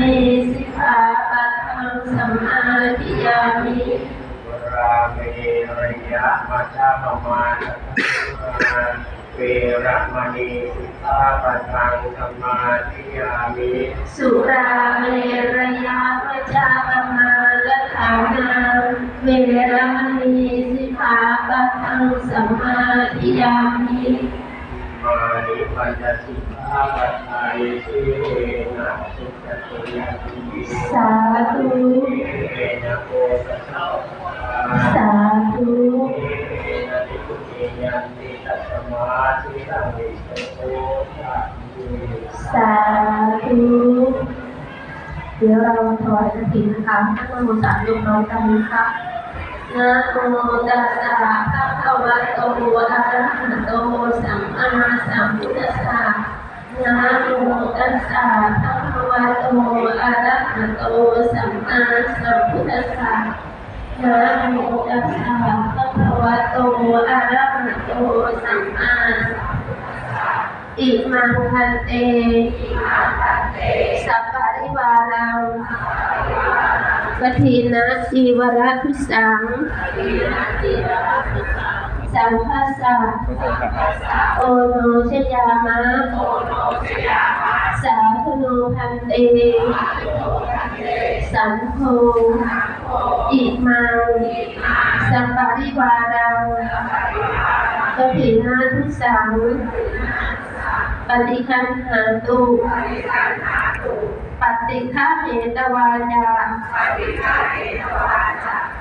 มีสิกขาปัทังสมาธิยามิวราเมระยะมัชฌะปมาทังเวระมณีสิกขาปัทังสมาธิยามิสุราเมรยามัจจาปมาละฐานาเวรมณีสิกขาปัทังสมาธิยามิ มานิปัญจสิกขาปัทัยสิเวนะสุขติยามิสาธุเวนะโกสัสสะสาธุเวนะติปุเตยันติตัสมาธิตังวิโสโตภะมิสาธุเดี๋ยวเราถวายกฐินนะคะนั่งโมสามยกน้องกันนะคะ นะโมตัสสะภะคะวะโตอะระหะโตสัมมาสัมพุทธัสสะนะโมตัสสะภะคะวะโตอะระหะโตสัมมาสัมพุทธัสสะนะโมตัสสะภะคะวะโตอะระหะโตสัมมาสัมพุทธัสสะอิมังคันเต สัพปะริวารัง กทีนะจีวรทุสัง สัมภาษะโอโนชยามะ สาธุโนพันเต สัมโฆอิมังสัพปริวารังกทีนะทุสัง ปฏิคันหาตุปฏิฆาเหตวาจา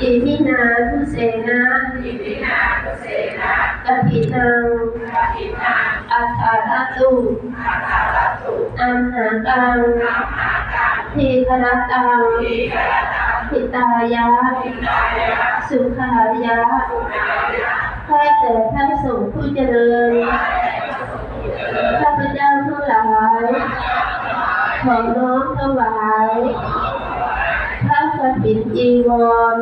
อิมินาทุเสนะกถินังอัฏฐาราตุอัมหากังทีครตังหิตายะ สุขายะข้าแต่พระสงฆ์ผู้เจริญ ข้าพเจ้าทั้งหลายขอน้อมถวายพระกฐินจีวร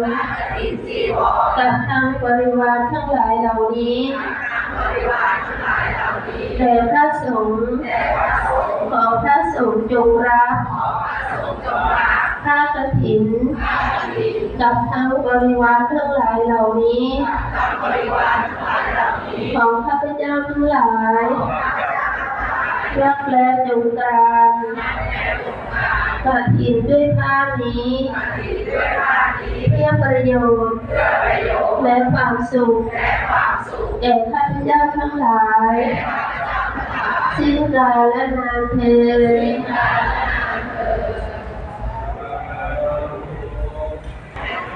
กับทางบริวารทั้งหลายเหล่านี้แด่พระสงฆ์ขอพระสงฆ์จงรับผ้ากฐินกับทางบริวารทั้งหลายเหล่านี้ ของข้าพเจ้าทั้งหลาย รักและจงกรานกฐินด้วยผ้านี้เพื่อประโยชน์และความสุขแก่ข้าพเจ้าทั้งหลายสิ้นกาลและนานเทอญ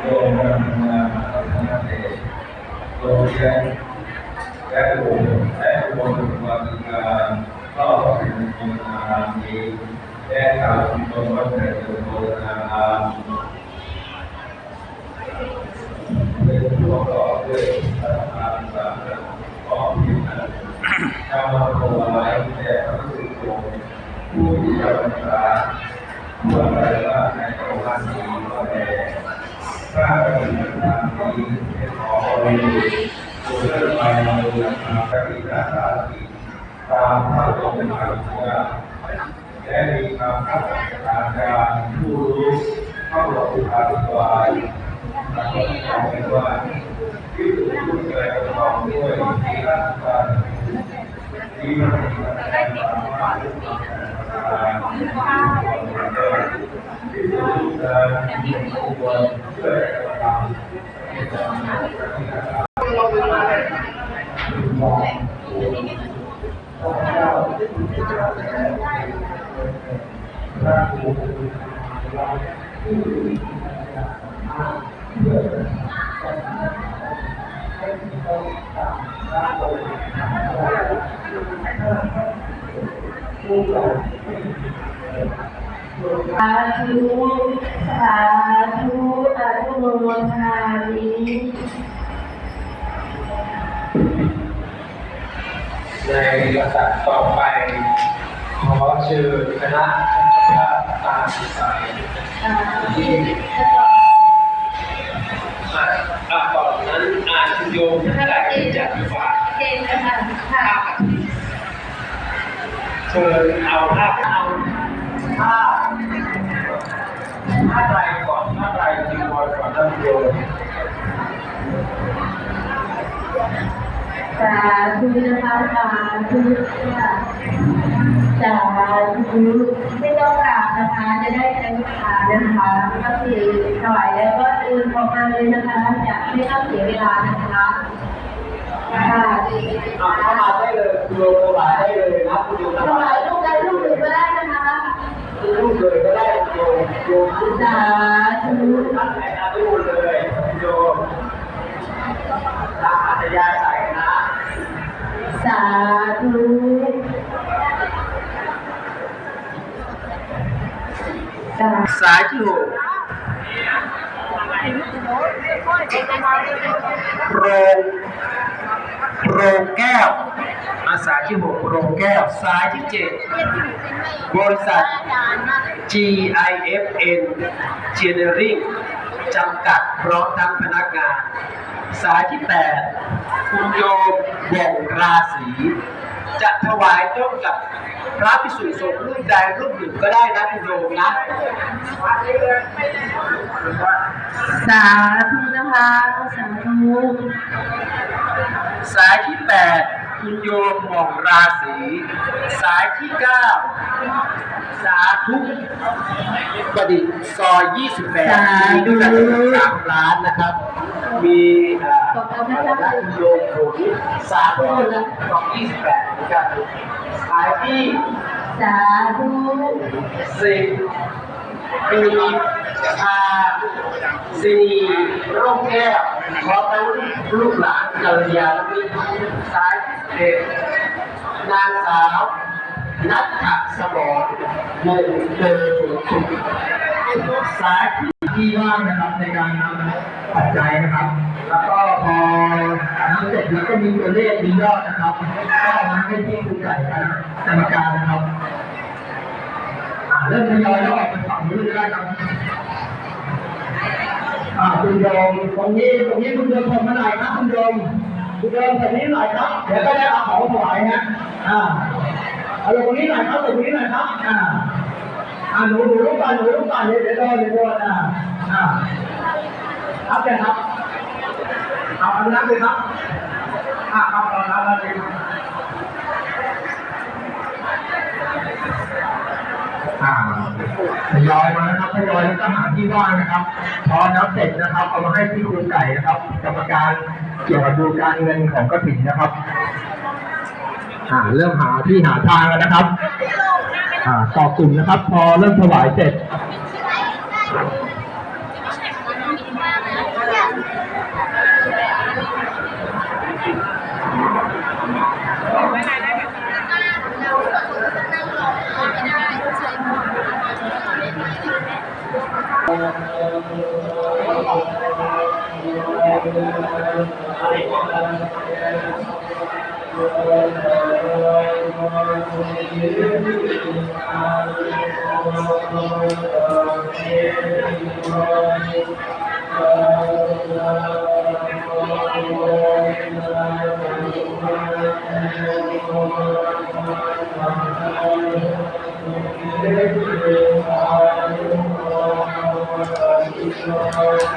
โยมกำลังทำเองโดยแรงและบุญและบุญความการก็เป็นบุญงานนี้ และการตนวัดแต่บุญงานเป็นผู้ประกอบด้วยพระธรรมสามของพิณฑ์นำมาถวายแด่พระสุคงผู้ที่จะบรรดาเมื่อไรว่าในโอกาสนี้ก็แด่พระปฏิบัติธรรมนี้เป็นของบริสุทธิ์สุดเลิศไปมาดูนะครับพระอิสระาสีตามพระองค์การเชื่อและมีควา มพัฒนาการผู้รู้เข้าหลบทางวายปรากฏความเป็นว่าที่ถูกพูดเกิดประกอบด้วยทีรักกันที่มันได้มีความรู้สึกที่ถูกการที่ควรเพื่อ สาธุสาธุอนุโมทามิ ในลำดับต่อไป ขอเชิญคณะพระตาศึกษาที่อ่านอ่าก่อนนั้นอ่านโยมท่านใดที่จะฝากเกณฑ์นะคะค่ะเชิญเอาภาพเอาภาพผ้าไตรก่อนผ้าไตรจีวรก่อนท่านโยม สาธุนะคะสาธุค่ะสาธุไม่ต้องกราบนะคะจะได้ใช้เวลานะคะก็คือถวายแล้วก็อื่นออกมาเลยนะคะจะไม่ต้องเสียเวลานะคะค่ะเอาเข้ามาได้เลยโยมถวายได้เลยนะคุณโยมถวาย สายที่หกโรงโรงแก้ว อาสาที่หกโรงแก้ว สายที่เจ็ดบริษัท GIFN Engineering จำกัดพร้อมทั้งพนักงาน สายที่แปดคุณโยมบ่งราศี จะถวายต้นกับพระพิสุสงฆ์รูปใดรูปหนึ่งก็ได้นะคุณโยมนะสาธุนะคะสาธุสายที่แปด คุณโยมหม่องราศีสายที่เก้าสาธุประดิษฐ์ซอย 28มีด้วยกันทั้งหมดสามร้านนะครับ มีคุณโยมผลสาธุนะซอย28เหมือนกันสายที่สาธุสิบปีชาสีร่มแก้วขอทั้งลูกหลานกัลยาณมิตรสาย เอ็ดนางสาวนัทธสมรวงศ์เดินสุขสายที่ที่ว่างนะครับในการนำปัจจัยนะครับ แล้วก็พอนำเสร็จแล้วก็มีตัวเลขมียอดนะครับก็เอามาให้ที่ครูไก่คณะกรรมการนะครับเริ่มทยอยแล้วออกไปฝั่งนู้นได้ครับอ่าคุณโยมตรงนี้ตรงนี้คุณโยมทำมาหน่ครับคุณโยม คุณโยมแบบนี้หน่อยครับ เดี๋ยวก็ได้เอาของถวายนะอ่าเอาตรงนี้หน่อยครับตรงนี้หน่อยครับ อ่าอ่าหนูหนูรู้ก่อนหนูรู้ก่อนเดี๋ยวเดี๋ยวเดี๋ยวโดนอ่าอ่าครับเลยครับเอาอาน้ำเลยครับอ่าเอาอาน้ำเลยอ่าทยอยมานะครับทยอยแล้วก็หาที่ว่างนะครับ พอนับเสร็จนะครับเอามาให้ที่ครูไก่นะครับ กรรมการ เกี่ยวกับดูการเงินของกระถิ่นนะครับอ่าเริ่มหาที่หาทางแล้วนะครับอ่าต่อกลุ่มนะครับ พอเริ่มถวายเสร็จ สเทเ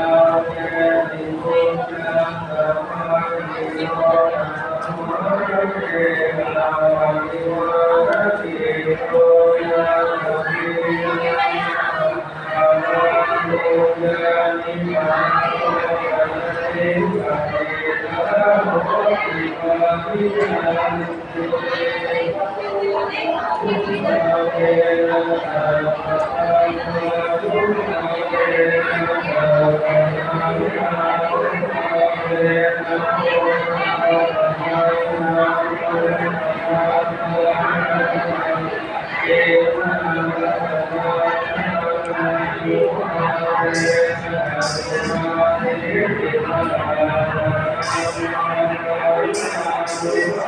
โน ติว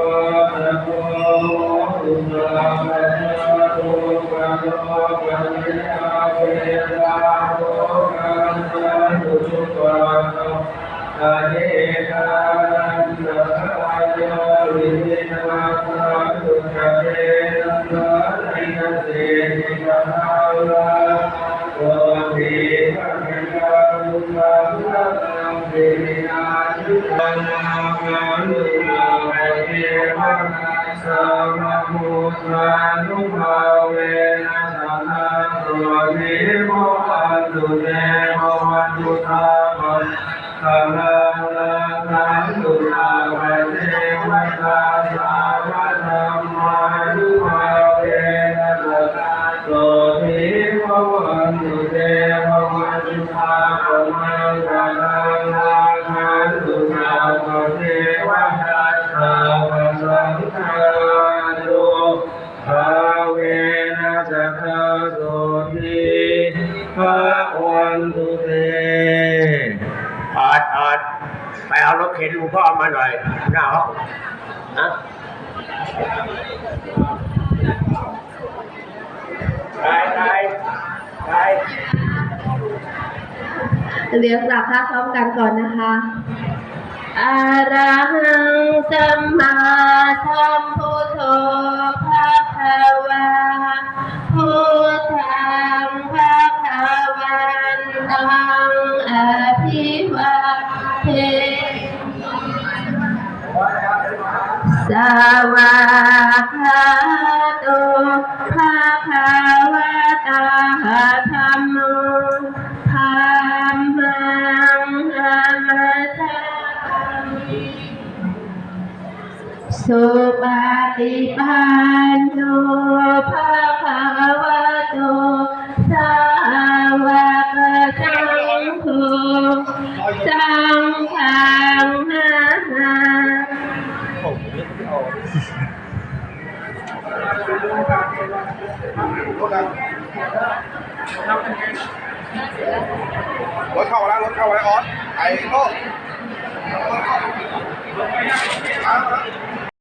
ิ สามะมุสานุภาเวนะสันนาโสนิโมวันตุเตมวันตุตามันกาลาลาคันตุนาภเทวตาสาวะธรรมานุภาเวนะสัตโสทิภวันตุเตภวัน ห็นหลวงพ่อมาหน่อยหน้าห้องนะไปไปไปเรียงหลักพระพร้อมกันก่อนนะคะอะระหังสัมมาสัมพุทโธภะคะวาพุทธังภะคะวันตังอภิวาเท ส รถเข้ามาแล้วรถเข้ามาแล้วออสไอ้โต้